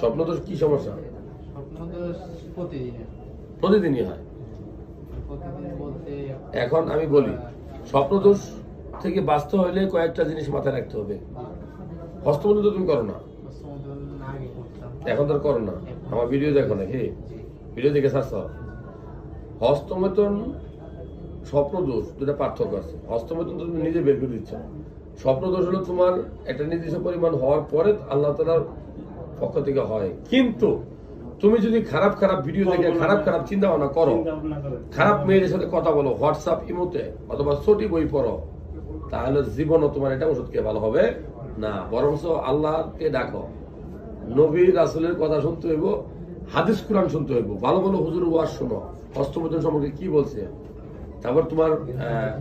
স্বপ্নদোষ কি সমস্যা? স্বপ্নদোষ প্রতিদিনের। প্রতিদিনই হয়। এখন আমি বলি স্বপ্নদোষ থেকে বাঁচতে হলে কয়েকটা জিনিস মাথায় রাখতে হবে। হস্তমন্ত তুমি করো না। এখন তো করো না। আমার ভিডিও দেখো নাকি? ভিডিও দেখে শাস্ত হস্তমেতন স্বপ্নদোষ দুটা পার্থক্য আছে। হস্তমেতন তো তুমি নিজে বের করে দিচ্ছ। স্বপ্নদোষ হলো তোমার একটা নির্দিষ্ট পরিমাণ হওয়ার পরে আল্লাহ তালার পক্ষ থেকে হয়। কিন্তু তুমি যদি খারাপ খারাপ ভিডিও দেখে খারাপ খারাপ চিন্তা ভাবনা করো। খারাপ মেয়েদের সাথে কথা বলো হোয়াটসঅ্যাপ ইমোতে অথবা ছোটি বই পড়ো তাহলে জীবনও তোমার এটা ওষুধ খেয়ে ভালো হবে না। বরঞ্চ আল্লাহকে ডাকো। নবী রাসুলের কথা শুনতে হইব হাদিস কোরআন শুনতে হইব। ভালো ভালো হুজুর ওয়াজ শোনো। হস্তমোদন সম্পর্কে কি বলছে? তারপর তোমার আহ,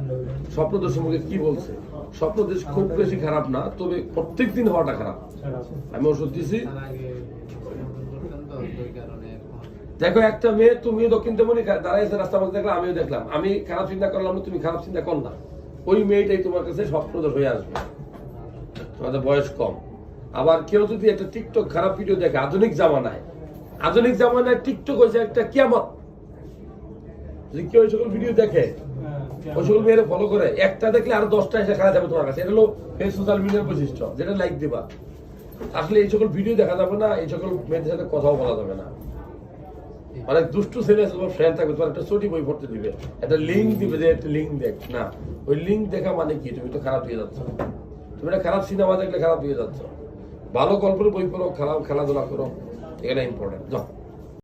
স্বপ্নদোষ সম্পর্কে কি বলছে? স্বপ্নদোষ খুব বেশি খারাপ না তবে প্রত্যেক দিন হওয়াটা খারাপ। আমি ওষুধ দিছি। দেখো একটা মেয়ে তুমি দক্ষিণ তেমনি দাঁড়াইছে রাস্তা মধ্যে দেখলাম আমিও দেখলাম। আমি খারাপ চিন্তা করলাম না, তুমি খারাপ চিন্তা কর না। ওই মেয়েটাই তোমার কাছে স্বপ্নদোষ হয়ে আসবে। তোমাদের বয়স কম। আবার কেউ যদি একটা টিকটক খারাপ ভিডিও দেখে আধুনিক জামানায় আধুনিক জামানায় টিকটক হয়েছে একটা কিয়ামত। যদি কেউ সকল ভিডিও দেখে, ওই সকল মেয়েরা ফলো করে, একটা দেখলে আরও দশটা এসে খেলা যাবে তোমার কাছে। এটা হলো সোশ্যাল মিডিয়ার বৈশিষ্ট্য, যেটা লাইক দিবা। আসলে এই সকল ভিডিও দেখা যাবে না, এই সকল মেয়েদের সাথে কথাও বলা যাবে না। অনেক দুষ্টু ছেলে তোমার ফ্রেন্ড থাকবে, তোমার একটা ছোটি বই পড়তে দিবে। একটা লিঙ্ক দিবে যে একটা লিঙ্ক দেখ, না। ওই লিঙ্ক দেখা মানে কি? তুমি তো খারাপ হয়ে যাচ্ছ। তুমি একটা খারাপ সিনেমা দেখলে খারাপ হয়ে যাচ্ছ। ভালো গল্পের বই পড়ো খারাপ খেলাধুলা করো এটা ইম্পর্টেন্ট যাও।